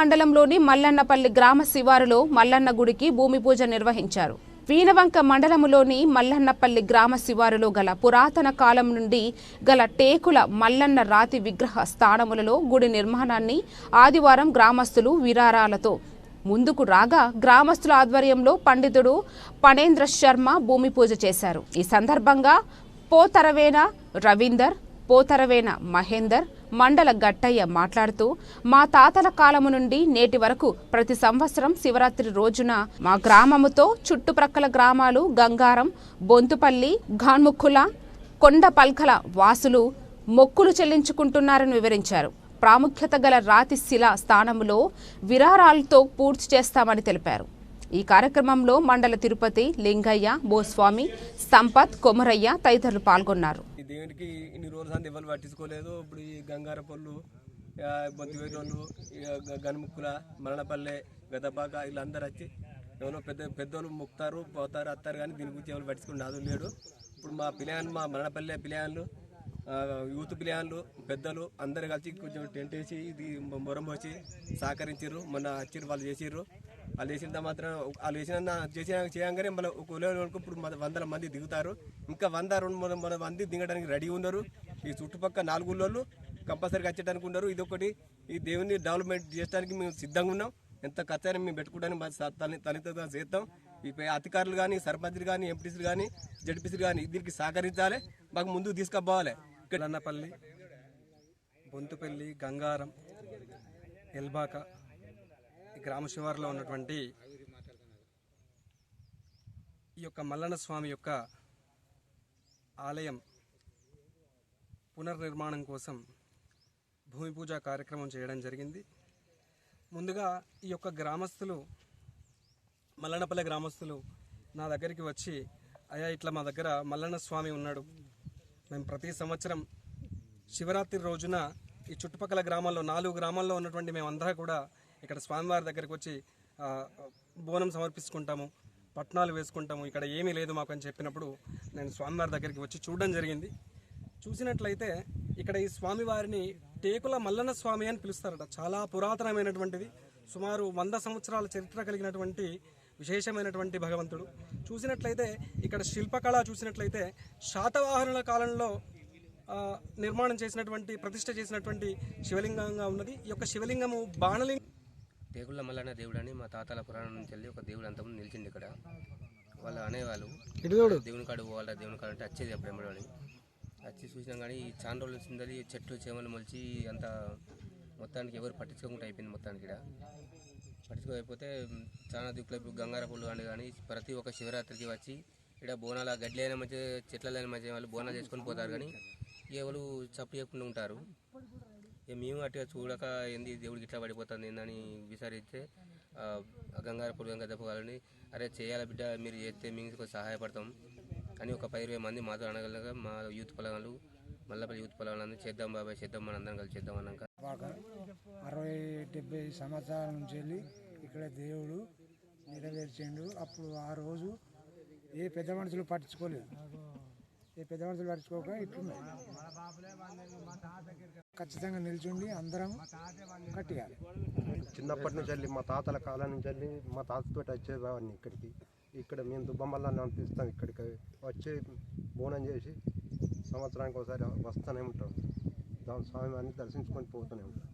మండలంలోని మల్లన్నపల్లి గ్రామ శివారులో మల్లన్న గుడికి భూమి పూజ నిర్వహించారు. వీనవంక మండలములోని మల్లన్నపల్లి గ్రామ శివారులో గల పురాతన కాలం నుండి గల టేకుల మల్లన్న రాతి విగ్రహ స్థానములలో గుడి నిర్మాణాన్ని ఆదివారం గ్రామస్తులు విరారాలతో ముందుకు రాగా గ్రామస్తుల ఆధ్వర్యంలో పండితుడు పణేంద్ర శర్మ భూమి పూజ చేశారు. ఈ సందర్భంగా పోతరవేన రవీందర్ పోతరవేన మహేందర్ మండల గట్టయ్య మాట్లాడుతూ మా తాతల కాలము నుండి నేటి వరకు ప్రతి సంవత్సరం శివరాత్రి రోజున మా గ్రామముతో చుట్టుప్రక్కల గ్రామాలు గంగారం బొంతుపల్లి ఘాన్ముక్కుల కొండ పల్కల వాసులు మొక్కులు చెల్లించుకుంటున్నారని వివరించారు. ప్రాముఖ్యత గల రాతి శిల స్థానములో విరారాలతో పూర్తి చేస్తామని తెలిపారు. ఈ కార్యక్రమంలో మండల తిరుపతి లింగయ్య బోస్వామి సంపత్ కొమరయ్య తదితరులు పాల్గొన్నారు. దేవునికి ఇన్ని రోజులు అంతా ఎవరు పట్టించుకోలేదు. ఇప్పుడు ఈ గంగార పళ్ళు బొంతివేటోళ్ళు గనుముక్కుల మరణపల్లె గదబాక వీళ్ళందరూ వచ్చి ఎవరో పెద్ద పెద్దోళ్ళు ముక్తారు పోతారు వస్తారు కానీ దీని గురించి ఎవరు పట్టించుకుని నాదు లేడు. ఇప్పుడు మా పిల్లలు మా మరణపల్లె పిల్లలు యూత్ పిల్లలు పెద్దలు అందరు కలిసి కొంచెం టెంట్ వేసి ఇది మొరం వచ్చి సహకరించారు మొన్న వచ్చిర్రు వాళ్ళు చేసిర్రు. వాళ్ళు చేసిన మాత్రం వాళ్ళు చేసిన చేసిన చేయంగానే మళ్ళీ ఒక ఇప్పుడు వందల మంది దిగుతారు. ఇంకా వంద రెండు వందల మంది దిగడానికి రెడీ ఉన్నారు. ఈ చుట్టుపక్కల నాలుగు ఊళ్ళోళ్ళు కంపల్సరీగా వచ్చేటానికి ఉన్నారు. ఇదొకటి. ఈ దేవుని డెవలప్మెంట్ చేయడానికి మేము సిద్ధంగా ఉన్నాం. ఎంత ఖర్చైనా మేము పెట్టుకోవడానికి మా చేస్తాం. చేద్దాం ఈ అధికారులు కానీ సర్పంచ్లు కానీ ఎంపీసీలు కానీ జడ్పీసీలు కానీ దీనికి సహకరించాలి. మాకు ముందుకు తీసుకుపోవాలి. ఇక్కడ అన్నపల్లి బొంతుపల్లి గంగారం ఎల్బాక గ్రామ శివారులో ఉన్నటువంటి ఈ యొక్క మల్లన్న స్వామి యొక్క ఆలయం పునర్నిర్మాణం కోసం భూమి పూజ కార్యక్రమం చేయడం జరిగింది. ముందుగా ఈ యొక్క గ్రామస్తులు మల్లన్నపల్లె గ్రామస్తులు నా దగ్గరికి వచ్చి అయ్యా ఇట్లా మా దగ్గర మల్లన్న స్వామి ఉన్నాడు. మేము ప్రతి సంవత్సరం శివరాత్రి రోజున ఈ చుట్టుపక్కల గ్రామాల్లో నాలుగు గ్రామాల్లో ఉన్నటువంటి మేమందరం కూడా ఇక్కడ స్వామివారి దగ్గరికి వచ్చి బోనం సమర్పించుకుంటాము పట్నాలు వేసుకుంటాము ఇక్కడ ఏమీ లేదు మాకు అని చెప్పినప్పుడు నేను స్వామివారి దగ్గరికి వచ్చి చూడడం జరిగింది. చూసినట్లయితే ఇక్కడ ఈ స్వామివారిని టేకుల మల్లన్న స్వామి అని పిలుస్తారట. చాలా పురాతనమైనటువంటిది సుమారు వంద సంవత్సరాల చరిత్ర కలిగినటువంటి విశేషమైనటువంటి భగవంతుడు. చూసినట్లయితే ఇక్కడ శిల్పకళ చూసినట్లయితే శాతవాహనుల కాలంలో నిర్మాణం చేసినటువంటి ప్రతిష్ట చేసినటువంటి శివలింగంగా ఉన్నది. ఈ యొక్క శివలింగము బాణలింగం దేవుళ్ళ మల్లన్న దేవుడు అని మా తాతల పురాణం నుంచి వెళ్ళి ఒక దేవుడు అంతకుముందు నిలిచింది ఇక్కడ. వాళ్ళు అనేవాళ్ళు దేవుని కాడు పోవాలా దేవుని కాడు అంటే వచ్చేది అప్పుడు ఎంబడి వచ్చి చూసినాం కానీ ఈ చాలా రోజులు వచ్చింది చెట్లు చేమలు మొలిచి అంత మొత్తానికి ఎవరు పట్టించుకోకుండా అయిపోయింది మొత్తానికి ఇక్కడ. పట్టించుకోకపోతే చాలా దిక్కులు ఇప్పుడు గంగార అని కానీ ప్రతి ఒక్క శివరాత్రికి వచ్చి ఇక్కడ బోనాల గడ్డి అయిన మధ్య చెట్ల మధ్య వాళ్ళు బోనాలు చేసుకొని పోతారు కానీ ఎవరు చప్పు చేయకుండా ఉంటారు. ఇక మేము అట్టుగా చూడక ఏంది దేవుడికి ఇట్లా పడిపోతుంది ఏందని విచారిస్తే ఆ, గంగార గంగా దెబ్బ అరే చేయాలి బిడ్డ మీరు చేస్తే మేము కొంచెం సహాయపడతాం. అని ఒక పది ఇరవై మంది మాతో అనగలగా మా యూత్ పొలాలు మల్లపల్లి యూత్ పొలాలు చేద్దాం బాబాయ్ చేద్దాం మన అందరం కలిసి చేద్దాం అన్నాక. బాగా అరవై డెబ్బై సంవత్సరాల నుంచి వెళ్ళి ఇక్కడ దేవుడు నెరవేర్చిండు. అప్పుడు ఆ రోజు ఏ పెద్ద మనుషులు పట్టించుకోలేదు. ఏ పెద్ద మనుషులు పట్టించుకోక ఇట్లున్నాయి. ఖచ్చితంగా నిల్చుండి అందరం కట్టియాలి. చిన్నప్పటి నుంచి వెళ్ళి మా తాతల కాలం నుంచి వెళ్ళి మా తాతతో వచ్చేవాడిని ఇక్కడికి. ఇక్కడ మేము దుబ్బమల్లని అనిపిస్తాం ఇక్కడికి. వచ్చి బోనం చేసి సంవత్సరానికి ఒకసారి వస్తూనే ఉంటాం. దాని స్వామి వారిని దర్శించుకొని పోతూనే ఉంటాం.